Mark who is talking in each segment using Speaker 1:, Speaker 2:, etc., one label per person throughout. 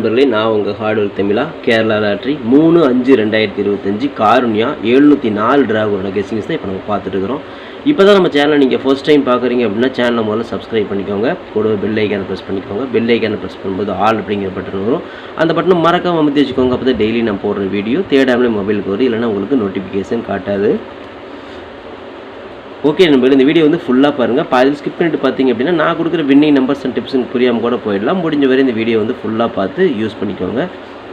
Speaker 1: நண்பர்களே நான் உங்கள் ஹார்ட்வேர் தமிழா கேரளா லாட்ரி. மூணு அஞ்சு ரெண்டாயிரத்தி இருபத்தஞ்சு காருண்யா எழுநூற்றி நாலு டிராகோட கெஸ்டிங்ஸ் தான் இப்போ நம்ம பார்த்துட்டு இருக்கிறோம் இப்போ தான் நம்ம சேனலை நீங்கள் ஃபர்ஸ்ட் டைம் பார்க்குறீங்க அப்படின்னா சேனலை முதல்ல சப்ஸ்கிரைப் பண்ணிக்கோங்க. கூட பெல் ஐக்கானை ப்ரெஸ் பண்ணிக்கோங்க. பெல் ஐக்கானை ப்ரெஸ் பண்ணும்போது ஆல் அப்படிங்கிற பட்டன் வரும். அந்த பட்டனை மறக்காமல் அமைத்து வச்சுக்கோங்க. அப்போ தான் டெய்லி நான் போடுற வீடியோ தேடாமலே மொபைலுக்கு வரும். இல்லைன்னா உங்களுக்கு நோட்டிஃபிகேஷன் காட்டாது. ஓகே நம்பர் இந்த வீடியோ வந்து ஃபுல்லாக பாருங்கள் பாதி ஸ்கிப் பண்ணிட்டு பார்த்தீங்க அப்படின்னா நான் கொடுக்குற வின்னிங் நம்பர்ஸ் அண்ட் டிப்ஸ் புரியாமல் கூட போயிடலாம். முடிஞ்ச வரை இந்த வீடியோ வந்து ஃபுல்லாக பார்த்து யூஸ் பண்ணிக்கோங்க.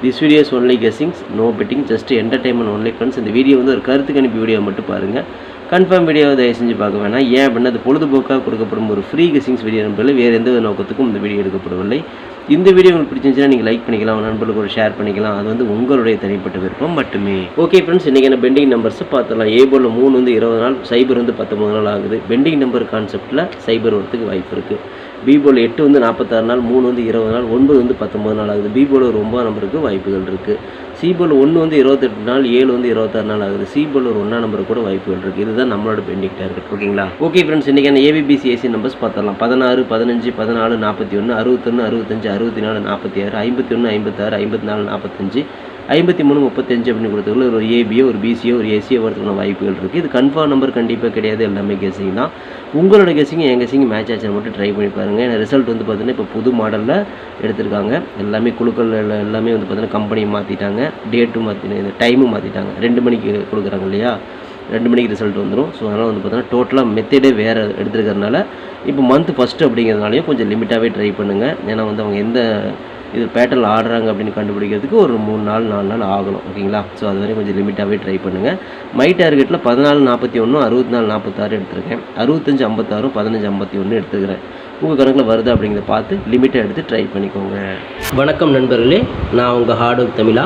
Speaker 1: This videos only guessings no betting just entertainment only friends இந்த வீடியோ வந்து ஒரு கருத்து கணிப்பு வீடியோ மட்டும் பாருங்கள் கன்ஃபார்ம் வீடியோவை தயவு செஞ்சு பார்க்க வேணாம். ஏன் அப்படின்னா அது பொழுதுபோக்காக கொடுக்கப்படும் ஒரு ஃப்ரீ கெஸிங்ஸ் வீடியோ நண்பர்கள் வேறு எந்த நோக்கத்துக்கும் இந்த வீடியோ எடுக்கப்படவில்லை. இந்த வீடியோ உங்களுக்கு பிடிச்சிருந்துச்சுன்னா நீங்கள் லைக் பண்ணிக்கலாம் நண்பர்களுக்கு ஒரு ஷேர் பண்ணிக்கலாம். அது வந்து உங்களுடைய தனிப்பட்ட விருப்பம் மட்டுமே. ஓகே ஃப்ரெண்ட்ஸ் இன்றைக்கி பெண்டிங் நம்பர்ஸை பார்த்துலாம் ஏ போர்டில் மூணு வந்து இருபது நாள் சைபர் வந்து பத்தொம்பது நாள் ஆகுது. பெண்டிங் நம்பர் கான்செப்ட்டில் சைபர் வரத்துக்கு வாய்ப்பு இருக்குது பி போல் எட்டு வந்து நாற்பத்தாறு நாள் மூணு வந்து இருபது நாள் ஒன்பது வந்து பத்தொம்பது நாள் ஆகுது. பி போல் ஒரு ஒன்பது நம்பருக்கு வாய்ப்புகள் இருக்குது சி போல் ஒன்று வந்து இருபத்தெட்டு நாள் ஏழு வந்து இருபத்தாறு நாள் ஆகுது. சி போல் ஒரு ஒன்றா நம்பருக்கு கூட வாய்ப்புகள் இருக்குது இதுதான் நம்மளோட பெண்டிங் டார்கெட் ஓகேங்களா ஓகே ஃப்ரெண்ட்ஸ் இன்றைக்கான A B B C A C numbers பார்த்துடலாம். பதினாறு பதினஞ்சு பதினாலு நாற்பத்தி ஒன்று அறுபத்தொன்று அறுபத்தஞ்சு அறுபத்தி நாலு நாற்பத்தி ஆறு ஐம்பத்தி ஒன்று ஐம்பத்தாறு ஐம்பத்தி நாலு நாற்பத்தஞ்சு ஐம்பத்தி மூணு முப்பத்தஞ்சு அப்படின்னு கொடுத்ததுல ஒரு ஏபியோ ஒரு பிசியோ ஒரு ஏசியோ வரதுக்கான வாய்ப்புகள் இருக்குது இது கன்ஃபார்ம் நம்பர் கண்டிப்பாக கிடையாது. எல்லாமே கெஸிங் தான். உங்களோட கெஸிங் என் கெஸிங் மேட்ச் ஆச்சு மட்டும் ட்ரை பண்ணி பாருங்கள் ஏன்னா ரிசல்ட் வந்து பார்த்தீங்கன்னா இப்போ புது மாடலில் எடுத்திருக்காங்க. எல்லாமே குழுக்கள் எல்லாம் எல்லாமே வந்து பார்த்தீங்கன்னா கம்பெனியை மாற்றிட்டாங்க டேட்டும் மாற்றி டைமும் மாற்றிட்டாங்க ரெண்டு மணிக்கு கொடுக்குறாங்க இல்லையா? ரெண்டு மணிக்கு ரிசல்ட் வந்துடும் ஸோ அதனால் வந்து பார்த்தீங்கன்னா டோட்டலாக மெத்தடே வேறு எடுத்துருக்கறனால இப்போ மந்த் ஃபஸ்ட்டு அப்படிங்கிறதுனாலையும் கொஞ்சம் லிமிட்டாகவே ட்ரை பண்ணுங்கள் ஏன்னா வந்து அவங்க எந்த இது பேட்டர்னில் ஆடுறாங்க அப்படின்னு கண்டுபிடிக்கிறதுக்கு ஒரு மூணு நாள் நாலு நாள் ஆகணும். ஓகேங்களா? ஸோ அது வரையும் கொஞ்சம் லிமிட்டாகவே ட்ரை பண்ணுங்கள் மை டார்கெட்டில் பதினாலு நாற்பத்தி ஒன்று அறுபத்தி நாலு நாற்பத்தாறு எடுத்திருக்கேன். அறுபத்தஞ்சு ஐம்பத்தாறும் பதினஞ்சு ஐம்பத்தி ஒன்று எடுத்துக்கிறேன் உங்கள் கணக்கில் வருதா அப்படிங்கிறத பார்த்து லிமிட்டை எடுத்து ட்ரை பண்ணிக்கோங்க. வணக்கம் நண்பர்களே. நான் உங்கள் ஹார்ட் ஒர்க் தமிழா.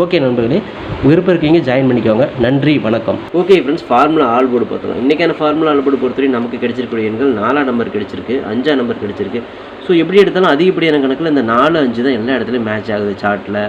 Speaker 1: ஓகே நண்பர்களே விருப்பம் இருக்கீங்க ஜாயின் பண்ணிக்கோங்க. நன்றி வணக்கம். Okay friends formula all board பார்த்துக்கலாம் இன்றைக்கான ஃபார்முலா ஆல் போர்டு பொறுத்தவரை நமக்கு கிடைச்சிருக்கூடிய எண்கள் நாலாம் நம்பர் கிடைச்சிருக்கு அஞ்சாம் நம்பர் கிடைச்சிருக்கு. ஸோ எப்படி எடுத்தாலும் அதிகப்படியான கணக்கில் இந்த நாலு அஞ்சு தான் எல்லா இடத்துலையும் மேட்ச் ஆகுது சார்ட்டில்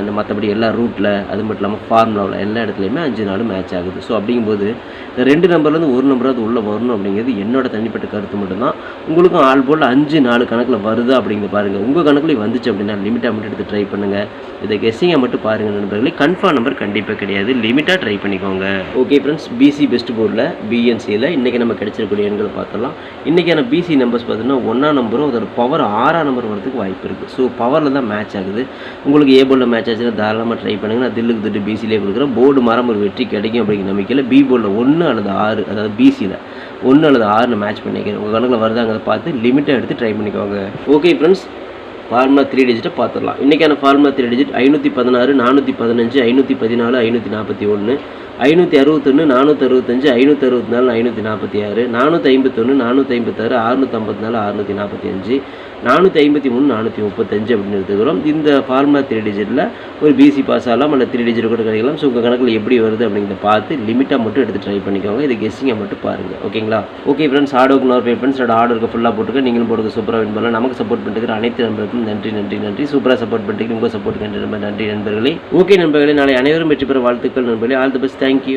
Speaker 1: இந்த மற்றபடி எல்லா ரூட்டில் அது மட்டும் இல்லாமல் ஃபார்முலாவில் எல்லா இடத்துலையுமே அஞ்சு நாள் மேட்ச் ஆகுது. ஸோ அப்படிங்கும்போது இந்த ரெண்டு நம்பர்லேருந்து ஒரு நம்பராவது உள்ளே வரணும் அப்படிங்கிறது என்னோட தனிப்பட்ட கருத்து மட்டும்தான். உங்களுக்கும் ஆள் போல் அஞ்சு நாலு கணக்கில் வருதா அப்படிங்கிறத பாருங்கள் உங்கள் கணக்கில் வந்துச்சு அப்படின்னா லிமிட்டாக மட்டும் எடுத்து ட்ரை பண்ணுங்கள் இதை கெஸ்ஸிங்கை மட்டும் பாருங்கள் நண்பர்களே. கன்ஃபார்ம் நம்பர் கண்டிப்பாக கிடையாது. லிமிட்டாக ட்ரை பண்ணிக்கோங்க. ஓகே ஃப்ரெண்ட்ஸ் பிசி பெஸ்ட் போர்டில் பிஎன்சியில் இன்றைக்கி நம்ம கிடைச்சிருக்கக்கூடிய எண்களை பார்த்தலாம் இன்றைக்கான பிசி நம்பர்ஸ் பார்த்தீங்கன்னா ஒன்றாம் நம்பரும் அதோட பவர் ஆறாம் நம்பர் வரதுக்கு வாய்ப்பு இருக்குது ஸோ பவரில் தான் மேட்ச் ஆகுது. உங்களுக்கு ஏ போர்டில் மேட்ச் ஆச்சுன்னா தாராளமாக ட்ரை பண்ணுங்கள் நான் தில்லுக்கு திட்டு பிசிலே கொடுக்குறேன். போர்டு மரம் ஒரு வெற்றி கிடைக்கும் அப்படிங்கிற நம்பிக்கையில் பி போர்டில் ஒன்று அல்லது ஆறு அதாவது பிசியில் ஒன்று அல்லது ஆறுன்னு மேட்ச் பண்ணிக்கிறேன். உங்கள் கணக்கில் வருதாங்கிறத பார்த்து லிமிட்டாக எடுத்து ட்ரை பண்ணிக்கோங்க. ஓகே ஃப்ரெண்ட்ஸ் ஃபார்முலா த்ரீ டிஜிட்டை பார்த்துடலாம். இன்றைக்கான ஃபார்முலா த்ரீ டிஜிட் ஐநூற்றி பதினாறு நானூற்றி பதினஞ்சு ஐநூற்றி பதினாலு ஐநூற்றி நாற்பத்தி ஒன்று ஐநூற்றி அறுபத்தொன்று நானூற்றி அறுபத்தஞ்சு ஐநூற்றி அறுபத்தி நாலு ஐநூற்றி நாற்பத்தி ஆறு நானூற்றி ஐம்பத்தொன்று நானூற்றி ஐம்பத்தாறு அறுநூற்றி ஐம்பத்தி நாலு அறுநூற்றி நாற்பத்தி அஞ்சு நானூற்றி ஐம்பத்தி மூணு நானூற்றி முப்பத்தஞ்சு அப்படின்னு எடுத்துக்கிறோம். இந்த ஃபார்முலா த்ரீ டிஜிட்டில் ஒரு பிசி பாஸ் ஆகலாம் இல்லை த்ரீ டிஜிட் கூட கிடைக்கலாம். ஸோ உங்கள் கணக்கில் எப்படி வருது அப்படிங்கிறத பார்த்து லிமிட்டாக மட்டும் எடுத்து ட்ரை பண்ணிக்கோங்க. இது கெஸ்ஸிங்கை மட்டும் பாருங்கள் ஓகேங்களா ஓகே ஃப்ரெண்ட்ஸ் ஆர்டருக்கு நோர் பே ஃப்ரெண்ட்ஸ் ஆர்டருக்கு ஃபுல்லாக போட்டுக்க. நீங்களும் போட்டுக்க. சூப்பராக வின் பண்ணலாம். நமக்கு சப்போர்ட் பண்ணிட்டு அனைத்து நண்பர்களுக்கும் நன்றி நன்றி நன்றி. சூப்பராக சப்போர்ட் பண்ணிட்டு உங்கள் சப்போர்ட் நன்றி நன்றி நண்பர்களே. ஓகே நண்பர்களே. நாளை அனைவரும் வெற்றி பெற வாழ்த்துக்கள் நண்பர்களே. All the best Thank you.